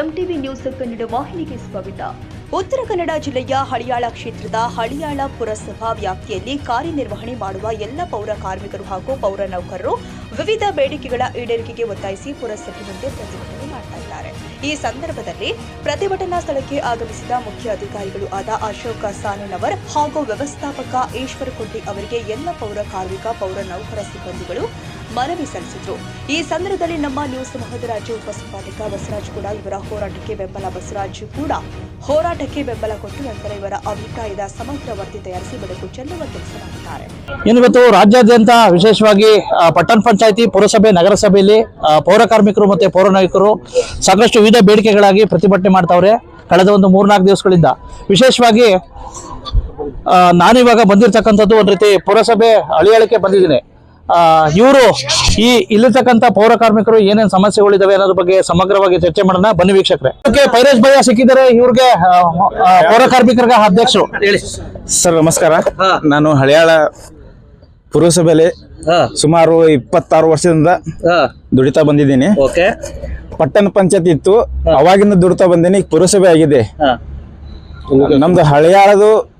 MTV news Kannada ವಾಹಿನಿಗೆ ಸ್ವಾಗತ. ಉತ್ತರ ಕನ್ನಡ ಜಿಲ್ಲೆಯ ಹಳಿಯಾಳ ಕ್ಷೇತ್ರದ ಹಳಿಯಾಳ ಪುರಸಭಾ ವ್ಯಾಪ್ತಿಯಲ್ಲಿ ಕಾರ್ಯನಿರ್ವಹಣೆ ಮಾಡುವ ಎಲ್ಲ ಪೌರ ಕಾರ್ಮಿಕರು ಹಾಗೂ ಪೌರ ನೌಕರರು ವಿವಿಧ ಬೇಡಿಕೆಗಳ ಈಡೇರಿಕೆಗೆ ಒತ್ತಾಯಿಸಿ ಪುರಸಭೆ ಮುಂದೆ ಪ್ರತಿಭಟನೆ ಮಾಡ್ತಾ ಇದ್ದಾರೆ. ಈ ಸಂದರ್ಭದಲ್ಲಿ ಪ್ರತಿಭಟನಾ ಸ್ಥಳಕ್ಕೆ ಆಗಮಿಸಿದ ಮುಖ್ಯ ಅಧಿಕಾರಿಗಳು ಆದ ಅಶೋಕ ಸಾನನವರ್ ಹಾಗೂ ವ್ಯವಸ್ಥಾಪಕ ಈಶ್ವರ ಕುಟ್ಟಿ ಅವರಿಗೆ ಎಲ್ಲ ಪೌರ ಕಾರ್ಮಿಕ, ಪೌರ ನೌಕರ ಸಿಬ್ಬಂದಿಗಳು ಮನವಿ ಸಲ್ಲಿಸಿದ್ರು. ಈ ಸಂದರ್ಭದಲ್ಲಿ ನಮ್ಮ ನ್ಯೂಸ್ ಮಹದರಾಜು ಉಪಸಂಪಾದಕ ಬಸವರಾಜ್ ಕೂಡ ಇವರ ಹೋರಾಟಕ್ಕೆ ಬೆಂಬಲ. ಬಸವರಾಜ್ ಕೂಡ ಹೋರಾಟಕ್ಕೆ ಬೆಂಬಲ ಕೊಟ್ಟು ನಂತರ ಇವರ ಅಭಿಪ್ರಾಯದ ಸಮಗ್ರ ವರದಿ ತಯಾರಿಸಿ ಬೆಳಕು ಚೆಲ್ಲುವ ಕೆಲಸ ಇನ್ನು ಇವತ್ತು ರಾಜ್ಯಾದ್ಯಂತ ವಿಶೇಷವಾಗಿ ಪಟ್ಟಣ ಪಂಚಾಯಿತಿ, ಪುರಸಭೆ, ನಗರಸಭೆಯಲ್ಲಿ ಪೌರ ಕಾರ್ಮಿಕರು ಮತ್ತೆ ಪೌರ ನಾಯಕರು ಸಾಕಷ್ಟು ವಿವಿಧ ಬೇಡಿಕೆಗಳಾಗಿ ಪ್ರತಿಭಟನೆ ಮಾಡ್ತಾವ್ರೆ ಕಳೆದ ಒಂದು ಮೂರ್ನಾಲ್ಕು ದಿವಸಗಳಿಂದ. ವಿಶೇಷವಾಗಿ ನಾನಿವಾಗ ಬಂದಿರತಕ್ಕಂಥದ್ದು ಒಂದು ರೀತಿ ಪುರಸಭೆ ಅಳಿಯಾಳಿಕೆ ಬಂದಿದ್ದೀನಿ. ಇವರು ಈ ಇಲ್ಲಿರ್ತಕ್ಕಂಥ ಪೌರ ಕಾರ್ಮಿಕರು ಏನೇನು ಸಮಸ್ಯೆಗಳಿದಾವೆ ಅನ್ನೋದ್ರ ಬಗ್ಗೆ ಸಮಗ್ರವಾಗಿ ಚರ್ಚೆ ಮಾಡೋಣ. ಬನ್ನಿ ವೀಕ್ಷಕರೇ. ಓಕೆ ಪೈರೇಶ್ ಭಯ ಸಿಕ್ಕಿದ್ದಾರೆ. ಇವ್ರಿಗೆ ಆ, ಆ, ಪೌರ ಕಾರ್ಮಿಕರಿಗೆ ಅಧ್ಯಕ್ಷರು. ಹೇಳಿ. ಸರ್ ನಮಸ್ಕಾರ. ನಾನು ಹಳಿಯಾಳ ಪುರಸಭೆಯಲ್ಲಿ ಸುಮಾರು ಇಪ್ಪತ್ತಾರು ವರ್ಷದಿಂದ ದುಡಿತಾ ಬಂದಿದ್ದೀನಿ. ಓಕೆ. ಪಟ್ಟಣ ಪಂಚಾಯತ್ ಇತ್ತು. ಅವಾಗಿಂದ ದುಡಿತಾ ಬಂದೀನಿ. ಈಗ ಪುರಸಭೆ ಆಗಿದೆ. ನಮ್ದು ಹಳಿಯಾಳದು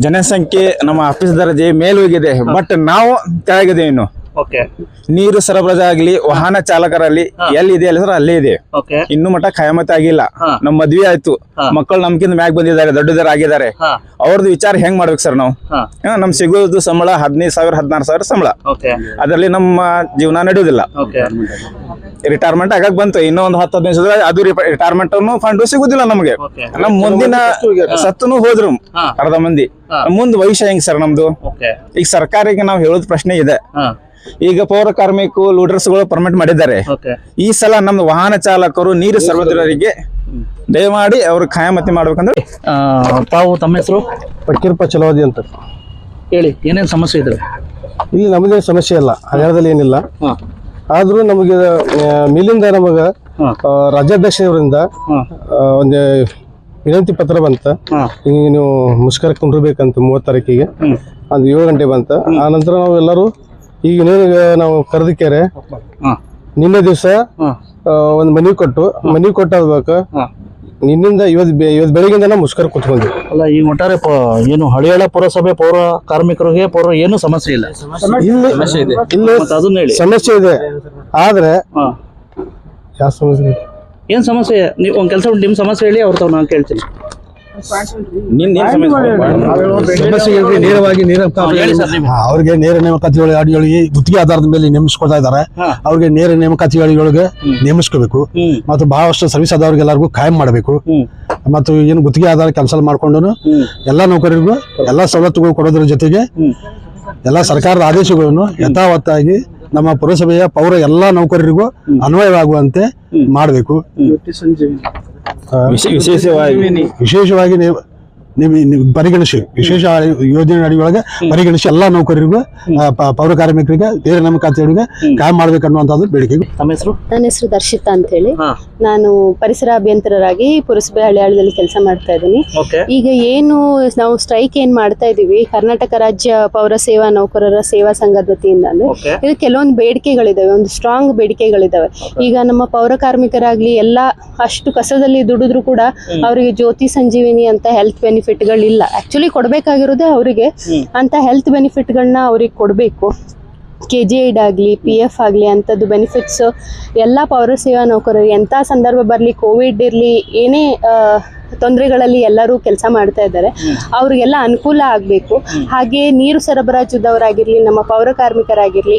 ಜನಸಂಖ್ಯೆ ನಮ್ಮ ಆಫೀಸ್ ದರ್ಜೆ ಮೇಲ್ ಹೋಗಿದೆ ಬಟ್ ನಾವು ಕೆಳಗಿದೆ ಇನ್ನು. ನೀರು ಸರಬರಾಜ ಆಗ್ಲಿ ವಾಹನ ಚಾಲಕರಲ್ಲಿ ಎಲ್ಲಿದೆ ಇದೆ ಸರ್ ಅಲ್ಲೇ ಇದೆ. ಇನ್ನು ಮಟ್ಟ ಖಾಯಮತ ಆಗಿಲ್ಲ. ನಮ್ ಮದ್ವಿ ಆಯ್ತು. ಮಕ್ಕಳು ನಮ್ಕಿಂತ ಮ್ಯಾಗ್ ಬಂದಿದ್ದಾರೆ ದೊಡ್ಡದರ ಆಗಿದ್ದಾರೆ. ಅವ್ರದ್ದು ವಿಚಾರ ಹೆಂಗ್ ಮಾಡ್ಬೇಕು ಸರ್ ನಾವು? ನಮ್ ಸಿಗೋದು ಸಂಬಳ ಹದಿನೈದು ಸಾವಿರ ಹದಿನಾರು ಸಾವಿರ ಸಂಬಳ. ಅದರಲ್ಲಿ ನಮ್ಮ ಜೀವನ ನಡೆಯುವುದಿಲ್ಲ. ರಿಟೈರ್ಮೆಂಟ್ ಆಗಕ್ ಬಂತು. ಇನ್ನೂ ಒಂದು ಹತ್ತು ಹದಿನೈದು ಸಾವಿರ ಅದು ರಿಟೈರ್ಮೆಂಟ್ ಫಂಡ್ ಸಿಗುದಿಲ್ಲ ನಮಗೆ. ನಮ್ ಮುಂದಿನ ಸತ್ತನು ಹೋದ್ರು. ಅರ್ಧ ಮಂದಿ. ಮುಂದ್ ವಯಸ್ಸ ಹೆಂಗ್ ಸರ್ ನಮ್ದು? ಈಗ ಸರ್ಕಾರಕ್ಕೆ ನಾವು ಹೇಳೋದ್ ಪ್ರಶ್ನೆ ಇದೆ. ಈಗ ಪೌರ ಕಾರ್ಮಿಕ ಲೂಡರ್ಸ್ಗಳು ಪರ್ಮಿಟ್ ಮಾಡಿದ್ದಾರೆ. ಓಕೆ ಈ ಸಲ ನಮ್ದು ವಾಹನ ಚಾಲಕರು ನೀರು ಸರ್ವದರಿಗೆ ದಯಮಾಡಿ ಅವರು ಖಾಯಮತಿ ಮಾಡ್ಬೇಕಂದ್ರೆ ತಾವು ತಮ್ಮ ಹೆಸರು? ಪಕ್ಕೀರಪ್ಪ ಚಲೋದಿ ಅಂತ. ಹೇಳಿ ಏನೇನು ಸಮಸ್ಯೆ ಇದಾವೆ ಇಲ್ಲಿ ನಮ್ಮದೇ ಸಮಸ್ಯೆ ಇಲ್ಲ. ಹಗರದಲ್ಲಿ ಏನಿಲ್ಲ. ಆದ್ರೂ ನಮಗೆ ಮೇಲಿಂದ ನಮಗೆ. ರಾಜ್ಯಾಧ್ಯಕ್ಷರಿಂದ ಒಂದು ವಿನಂತಿ ಪತ್ರ ಬಂತ. ನೀವು ಮುಷ್ಕರ ಕುಂಡ್ರಬೇಕಂತ ಮೂವತ್ತು ತಾರೀಕಿಗೆ. ಅದು ಏಳು ಗಂಟೆ ಬಂತ. ಆ ನಂತರ ನಾವು ಎಲ್ಲರೂ ಈಗ ನೀನು ನಾವು ಕರೆದಿಕ್ಕೇರೆ. ನಿನ್ನೆ ದಿವಸ ಒಂದು ಮನಿ ಕೊಟ್ಟು ಮನಿ ಕೊಟ್ಟಾದ್ಬೇಕು ನಿನ್ನಿಂದ ಇವತ್ ಬೆ- ಇವತ್ತು ಮುಷ್ಕರ್ ಕುತ್ಕೊಂಡ್ವಿ. ಅಲ್ಲ ಈ ಒಟ್ಟಾರೆ ಪ- ಏನು ಹಳಿಯಾಳ ಪುರಸಭೆ ಪೌರ ಕಾರ್ಮಿಕರಿಗೆ ಪೌರ ಏನು ಸಮಸ್ಯೆ ಇಲ್ಲ. ಇಲ್ಲಿ ಇಲ್ಲಿ ಮತ್ತೆ ಅದನ್ನ ಹೇಳಿ. ಸಮಸ್ಯೆ ಇದೆ. ಆದ್ರೆ ಹಾ. ಯಾವ ಸಮಸ್ಯೆ? ಏನ್ ಸಮಸ್ಯೆ? ನೀವು ಒಂದ್ ಕೆಲಸ ನಿಮ್ ಸಮಸ್ಯೆ ಹೇಳಿ ಅವ್ರ ತಾವ್ ನಾನು ಕೇಳ್ತೀನಿ. ನಿನ್ ಏನ್ ಸಮಸ್ಯೆ ಸಮಸ್ಯೆ ಇಲ್ರಿ, ನೇರವಾಗಿ ನೇರ ಅವ್ರಿಗೆ ನೇರ ನೇಮಕಾತಿಗಳಿಗೆ ಅಡಿಗಳಿಗೆ ಗುತ್ತಿಗೆ ಆಧಾರದ ಮೇಲೆ ನೇಮಿಸ್ಕೊಳ್ತಾ ಇದ್ದಾರೆ. ಹಾ. ಅವ್ರಿಗೆ ನೇರ ನೇಮಕಾತಿಗಳಿಗೆ ನೇಮಿಸ್ಕೋಬೇಕು. ಮತ್ತು ಬಹಳಷ್ಟು ಸರ್ವಿಸ್ ಆದವ್ರಿಗೆಲ್ಲರಿಗೂ ಕಾಯಂ ಮಾಡಬೇಕು. ಮತ್ತು ಏನು ಗುತ್ತಿಗೆ ಆಧಾರ ಕೆಲಸ ಮಾಡ್ಕೊಂಡು ಎಲ್ಲ ನೌಕರರಿಗೂ ಎಲ್ಲ ಸವಲತ್ತುಗಳು ಕೊಡೋದ್ರ ಜೊತೆಗೆ ಎಲ್ಲಾ ಸರ್ಕಾರದ ಆದೇಶಗಳನ್ನು ಯಥಾವತ್ತಾಗಿ ನಮ್ಮ ಪುರಸಭೆಯ ಪೌರ ಎಲ್ಲ ನೌಕರರಿಗೂ ಅನ್ವಯವಾಗುವಂತೆ ಮಾಡಬೇಕು. ವಿಶೇಷವಾಗಿ ವಿಶೇಷವಾಗಿ ನೀವು ನೀವು ನೀವು ಪರಿಗಣಿಸಿ. ವಿಶೇಷ ಯೋಜನೆ ಅಡಿಯೊಳಗೆ ಪರಿಗಣಿಸಿ ಎಲ್ಲಾ ನೌಕರರಿಗೂ ಪೌರ ಕಾರ್ಮಿಕರಿಗೆ ನೇರ ನೇಮಕಾತಿಯವರಿಗೆ ಕಾಯಂ ಮಾಡ್ಬೇಕನ್ನುವಂಥದ್ದು ಬೇಡಿಕೆ ತಮ್ಮ ಹೆಸರು? ನನ್ನ ಹೆಸರು ದರ್ಶಿತ ಅಂತ ಹೇಳಿ ನಾನು ಪರಿಸರ ಅಭಿಯಂತರರಾಗಿ ಪುರಸಭೆ ಹಳ್ಳಿಯಾಳದಲ್ಲಿ ಕೆಲಸ ಮಾಡ್ತಾ ಇದ್ದೀನಿ. ಈಗ ಏನು ನಾವು ಸ್ಟ್ರೈಕ್ ಏನ್ ಮಾಡ್ತಾ ಇದೀವಿ ಕರ್ನಾಟಕ ರಾಜ್ಯ ಪೌರ ಸೇವಾ ನೌಕರರ ಸೇವಾ ಸಂಘದ ವತಿಯಿಂದ ಅಂದ್ರೆ ಇದು ಕೆಲವೊಂದು ಬೇಡಿಕೆಗಳಿದಾವೆ ಒಂದು ಸ್ಟ್ರಾಂಗ್ ಬೇಡಿಕೆಗಳಿದಾವೆ. ಈಗ ನಮ್ಮ ಪೌರ ಕಾರ್ಮಿಕರಾಗ್ಲಿ ಎಲ್ಲಾ ಅಷ್ಟು ಕಸದಲ್ಲಿ ದುಡಿದ್ರು ಕೂಡ ಅವರಿಗೆ ಜ್ಯೋತಿ ಸಂಜೀವಿನಿ ಅಂತ ಹೆಲ್ತ್ ಬೆನಿಫಿಟ್ಗಳಿಲ್ಲ ಆಕ್ಚುಲಿ ಕೊಡ್ಬೇಕಾಗಿರೋದೇ ಅವರಿಗೆ ಅಂತ ಹೆಲ್ತ್ ಬೆನಿಫಿಟ್ಗಳನ್ನ ಅವ್ರಿಗೆ ಕೊಡಬೇಕು. ಕೆ ಜಿ ಐಡ್ ಆಗಲಿ ಪಿ ಎಫ್ ಆಗಲಿ ಅಂಥದ್ದು ಬೆನಿಫಿಟ್ಸ್ ಎಲ್ಲ ಪೌರ ಸೇವಾ ನೌಕರರು ಎಂಥ ಸಂದರ್ಭ ಬರಲಿ ಕೋವಿಡ್ ಇರಲಿ ಏನೇ ತೊಂದರೆಗಳಲ್ಲಿ ಎಲ್ಲರೂ ಕೆಲಸ ಮಾಡ್ತಾ ಇದ್ದಾರೆ. ಅವ್ರಿಗೆಲ್ಲ ಅನುಕೂಲ ಆಗಬೇಕು. ಹಾಗೆ ನೀರು ಸರಬರಾಜುದವರಾಗಿರಲಿ, ನಮ್ಮ ಪೌರ ಕಾರ್ಮಿಕರಾಗಿರಲಿ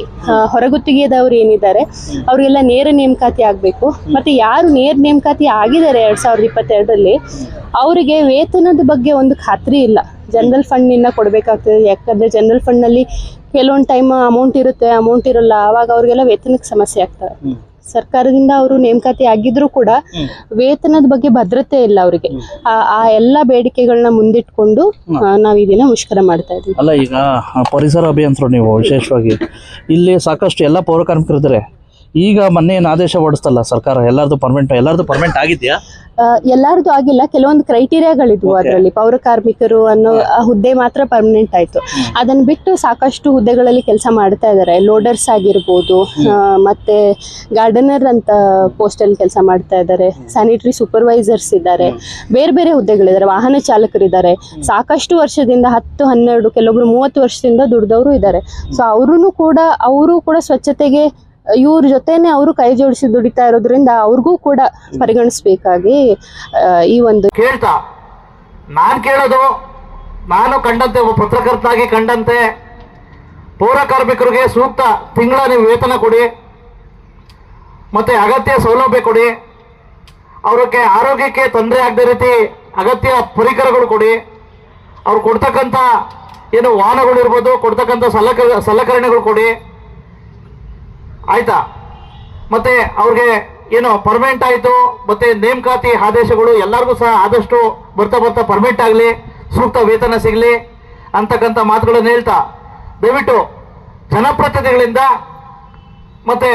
ಹೊರಗುತ್ತಿಗೆದವ್ರು ಏನಿದ್ದಾರೆ, ಅವರಿಗೆಲ್ಲ ನೇರ ನೇಮಕಾತಿ ಆಗಬೇಕು. ಮತ್ತು ಯಾರು ನೇರ ನೇಮಕಾತಿ ಆಗಿದ್ದಾರೆ ಎರಡು ಸಾವಿರದ ಇಪ್ಪತ್ತೆರಡರಲ್ಲಿ, ಅವರಿಗೆ ವೇತನದ ಬಗ್ಗೆ ಒಂದು ಖಾತ್ರಿ ಇಲ್ಲ. ಜನರಲ್ ಫಂಡ್ನಿಂದ ಕೊಡಬೇಕಾಗ್ತದೆ. ಯಾಕಂದರೆ ಜನರಲ್ ಫಂಡ್ನಲ್ಲಿ ಕೆಲವೊಂದು ಟೈಮ್ ಅಮೌಂಟ್ ಇರುತ್ತೆ ಅಮೌಂಟ್ ಇರಲ್ಲ. ಆವಾಗ ಅವ್ರಿಗೆಲ್ಲ ವೇತನಕ್ಕೆ ಸಮಸ್ಯೆ ಆಗ್ತವೆ ಸರ್ಕಾರದಿಂದ ಅವರು ನೇಮಕಾತಿ ಆಗಿದ್ರು ಕೂಡ ವೇತನದ ಬಗ್ಗೆ ಭದ್ರತೆ ಇಲ್ಲ ಅವರಿಗೆ. ಆ ಎಲ್ಲ ಬೇಡಿಕೆಗಳನ್ನ ಮುಂದಿಟ್ಕೊಂಡು ನಾವು ಈ ದಿನ ಮುಷ್ಕರ ಮಾಡ್ತಾ ಇದ್ದೀವಿ. ಅಲ್ಲ ಈಗ ಪರಿಸರ ಅಭಿಯಂತರು ನೀವು ವಿಶೇಷವಾಗಿ ಇಲ್ಲಿ ಸಾಕಷ್ಟು ಎಲ್ಲ ಪೌರ ಕಾರ್ಮಿಕರು ಇದ್ದಾರೆ. ಈಗ ಮೊನ್ನೆ ಏನು ಆದೇಶ ಹೊಡಿಸ್ತಲ್ಲ ಸರ್ಕಾರ ಎಲ್ಲರದು ಪರ್ಮೆಂಟ್ ಎಲ್ಲರದು ಪರ್ಮೆಂಟ್ ಆಗಿದೆಯಾ? ಎಲ್ಲಾರ್ದು ಆಗಿಲ್ಲ ಕೆಲವೊಂದು ಕ್ರೈಟೀರಿಯಾಗಳಿದ್ವು. ಅದರಲ್ಲಿ. ಪೌರ ಕಾರ್ಮಿಕರು ಅನ್ನೋ ಆ ಹುದ್ದೆ ಮಾತ್ರ ಪರ್ಮನೆಂಟ್ ಆಯ್ತು. ಅದನ್ನ ಬಿಟ್ಟು ಸಾಕಷ್ಟು ಹುದ್ದೆಗಳಲ್ಲಿ ಕೆಲಸ ಮಾಡ್ತಾ ಇದಾರೆ. ಲೋಡರ್ಸ್ ಆಗಿರ್ಬೋದು ಮತ್ತೆ ಗಾರ್ಡನರ್ ಅಂತ ಪೋಸ್ಟ್ ಅಲ್ಲಿ ಕೆಲಸ ಮಾಡ್ತಾ ಇದ್ದಾರೆ ಸ್ಯಾನಿಟರಿ ಸೂಪರ್ವೈಸರ್ಸ್ ಇದ್ದಾರೆ. ಬೇರೆ ಬೇರೆ ಹುದ್ದೆಗಳಿದ್ದಾರೆ ವಾಹನ ಚಾಲಕರಿದ್ದಾರೆ. ಸಾಕಷ್ಟು ವರ್ಷದಿಂದ ಹತ್ತು ಹನ್ನೆರಡು ಕೆಲವೊಬ್ರು ಮೂವತ್ತು ವರ್ಷದಿಂದ ದುಡ್ದವರು ಇದ್ದಾರೆ ಸೊ ಅವರು ಕೂಡ ಅವರು ಕೂಡ ಸ್ವಚ್ಛತೆಗೆ ಇವ್ರ ಜೊತೆನೆ ಅವರು ಕೈ ಜೋಡಿಸಿ ದುಡಿತಾ ಇರೋದ್ರಿಂದ ಅವ್ರಿಗೂ ಕೂಡ ಪರಿಗಣಿಸ್ಬೇಕಾಗಿ ಈ ಒಂದು ಕೇಳ್ತಾ? ನಾನು ಕೇಳೋದು ನಾನು ಕಂಡಂತೆ ಒಬ್ಬ ಪತ್ರಕರ್ತನಾಗಿ ಕಂಡಂತೆ ಪೌರ ಕಾರ್ಮಿಕರಿಗೆ ಸೂಕ್ತ ತಿಂಗಳ ನೀವು ವೇತನ ಕೊಡಿ ಮತ್ತು ಅಗತ್ಯ ಸೌಲಭ್ಯ ಕೊಡಿ ಅವ್ರಿಗೆ ಆರೋಗ್ಯಕ್ಕೆ ತೊಂದರೆ ಆಗದ ರೀತಿ ಅಗತ್ಯ ಪರಿಕರಗಳು ಕೊಡಿ ಅವ್ರು ಕೊಡ್ತಕ್ಕಂಥ ಏನು ವಾಹನಗಳು ಇರ್ಬೋದು ಕೊಡ್ತಕ್ಕಂಥ ಸಲಕ ಸಲಕರಣೆಗಳು ಕೊಡಿ ಆಯ್ತಾ? ಮತ್ತೆ ಅವ್ರಿಗೆ ಏನು ಪರ್ಮನೆಂಟ್ ಆಯಿತು, ಮತ್ತೆ ನೇಮಕಾತಿ ಆದೇಶಗಳು ಎಲ್ಲರಿಗೂ ಸಹ ಆದಷ್ಟು ಬರ್ತಾ ಬರ್ತಾ ಪರ್ಮನೆಂಟ್ ಆಗಲಿ, ಸೂಕ್ತ ವೇತನ ಸಿಗಲಿ ಅಂತಕ್ಕಂಥ ಮಾತುಗಳನ್ನು ಹೇಳ್ತಾ. ದಯವಿಟ್ಟು ಜನಪ್ರತಿನಿಧಿಗಳಿಂದ ಮತ್ತೆ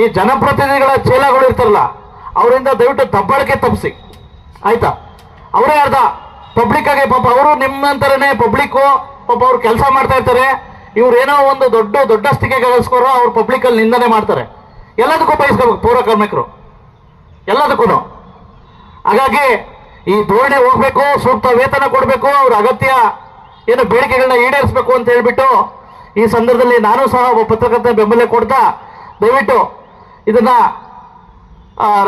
ಈ ಜನಪ್ರತಿನಿಧಿಗಳ ಚೇಲಗಳು ಇರ್ತಾರಲ್ಲ, ಅವರಿಂದ ದಯವಿಟ್ಟು ದಬ್ಬಾಳಿಕೆ ತಪ್ಪಿಸಿ. ಆಯ್ತಾ? ಅವರೇ ಅರ್ಧ. ಪಬ್ಲಿಕ್ ಆಗಿ ಪಾಪ ಅವರು ನಿಮ್ಮಂತರನೇ ಪಬ್ಲಿಕ್ಕು ಪಾಪ ಅವ್ರು ಕೆಲಸ ಮಾಡ್ತಾ ಇರ್ತಾರೆ. ಇವ್ರು ಏನೋ ಒಂದು ದೊಡ್ಡ ದೊಡ್ಡಸ್ತಿಗೆ ಗಳಿಸ್ಕೋರೋ ಅವ್ರು ಪಬ್ಲಿಕ್ ಅಲ್ಲಿ ನಿಂದನೆ ಮಾಡ್ತಾರೆ. ಎಲ್ಲದಕ್ಕೂ ಬಯಸ್ಕೋಬೇಕು ಪೌರ ಕಾರ್ಮಿಕರು. ಎಲ್ಲದಕ್ಕೂ ಹಾಗಾಗಿ ಈ ಧೋರಣೆ ಹೋಗ್ಬೇಕು, ಸೂಕ್ತ ವೇತನ ಕೊಡಬೇಕು, ಅವ್ರ ಅಗತ್ಯ ಏನು ಬೇಡಿಕೆಗಳನ್ನ ಈಡೇರಿಸಬೇಕು ಅಂತ ಹೇಳ್ಬಿಟ್ಟು ಈ ಸಂದರ್ಭದಲ್ಲಿ ನಾನು ಸಹ ಒಬ್ಬ ಪತ್ರಕರ್ತ ಬೆಂಬಲ ಕೊಡ್ತಾ, ದಯವಿಟ್ಟು ಇದನ್ನ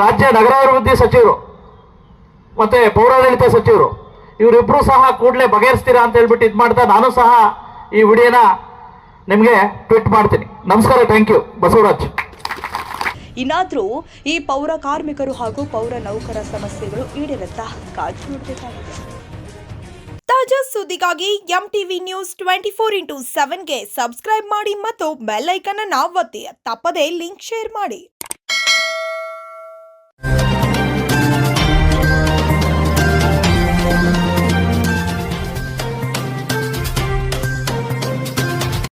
ರಾಜ್ಯ ನಗರಾಭಿವೃದ್ಧಿ ಸಚಿವರು ಮತ್ತೆ ಪೌರಾಡಳಿತ ಸಚಿವರು ಇವರಿಬ್ಬರು ಸಹ ಕೂಡಲೇ ಬಗೆಹರಿಸ್ತೀರಾ ಅಂತ ಹೇಳ್ಬಿಟ್ಟು ಇದು ಮಾಡ್ತಾ ನಾನು ಸಹ ಈ ವಿಡಿಯೋನ ನಿಮಗೆ ಟ್ವೀಟ್ ಮಾಡ್ತೀನಿ. ನಮಸ್ಕಾರ ಥ್ಯಾಂಕ್ ಯು ಬಸವರಾಜ್. ಇನ್ನಾದರೂ ಈ ಪೌರ ಕಾರ್ಮಿಕರು ಹಾಗೂ ಪೌರ ನೌಕರ ಸಮಸ್ಯೆಗಳು ಈಡೇರುತ್ತಾ? ಕಾಜು ನೋಡಬೇಕಾಗಿದೆ. ತಾಜಾ ಸುದ್ದಿಗಾಗಿ M TV news twenty four into ಸೆವೆನ್ಗೆ subscribe ಮಾಡಿ ಮತ್ತು ಬೆಲ್ ಐಕನ್ ಅನ್ನು ಒತ್ತಿ. ತಪ್ಪದೇ ಲಿಂಕ್ ಶೇರ್ ಮಾಡಿ.